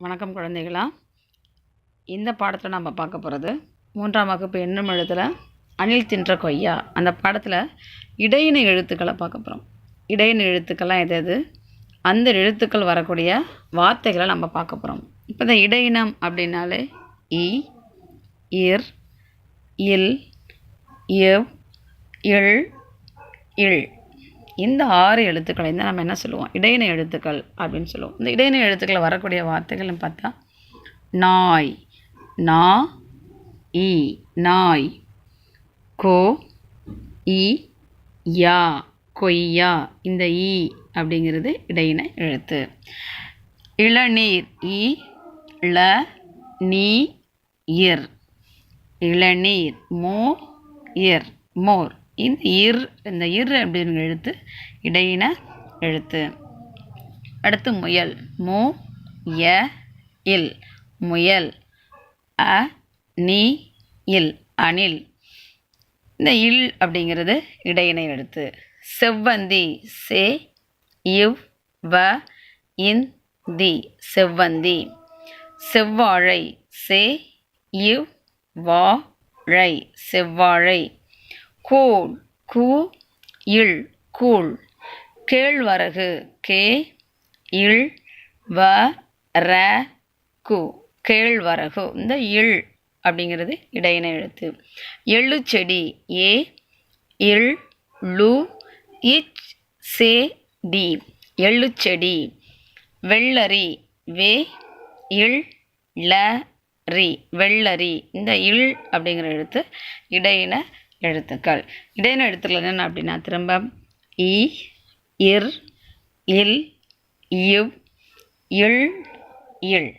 வணக்கம் குழந்தைகளா. இந்த பாடத்தில் நம்ம பார்க்க போகிறது மூன்றாம் வகுப்பு என்னும் எழுத்தில் அணில் தின்ற கொய்யா. அந்த பாடத்தில் இடையின எழுத்துக்களை பார்க்க போகிறோம் இடையின எழுத்துக்கள்லாம் எது எது? அந்த எழுத்துக்கள் வரக்கூடிய வார்த்தைகளை நம்ம பார்க்க போகிறோம் இப்போ இந்த இடையினம் அப்படின்னாலே இ இர் இல் இவ் இல் இல். இந்த ஆறு எழுத்துக்களை தான் நம்ம என்ன சொல்லுவோம்? இடையினை எழுத்துக்கள் அப்படின்னு சொல்லுவோம். இந்த இடையினை எழுத்துக்களை வரக்கூடிய வார்த்தைகள்னு பார்த்தா நாய் நா இ நாய் கோ இ யா கொய்யா இந்த இ அப்படிங்கிறது இடையினை எழுத்து. இளநீர் இ ல நீ இர். இளநீர் மோ இர் மோர். இந்த இர் இந்த இர் அப்படிங்கிற எழுத்து இடையின எழுத்து. அடுத்து முயல். மு ய இல். முயல். அ நீ இல். அணில். இந்த இல் அப்படிங்கிறது இடையினை எழுத்து. செவ்வந்தி. சே இவ் வ இன் தி. செவ்வந்தி. செவ்வாழை. சே இவ் வா ழை. செவ்வாழை. கூழ் கூ இல் கூழ். கேழ்வரகு கே இல் வ ர கு. கேழ்வரகு இந்த இல் அப்படிங்கிறது இடையின எழுத்து. எள்ளுச்செடி ஏ இல் லு இச் சே டி. எள்ளுச்செடி வெள்ளரி வே இல் ல ரி. வெள்ளரி இந்த இல் அப்படிங்கிற எழுத்து இடையின எழுத்துக்கள். இடையின எழுத்துக்கள் என்னென்ன அப்படின்னா திரும்ப இ இர் இல் இவ் இல் இல்.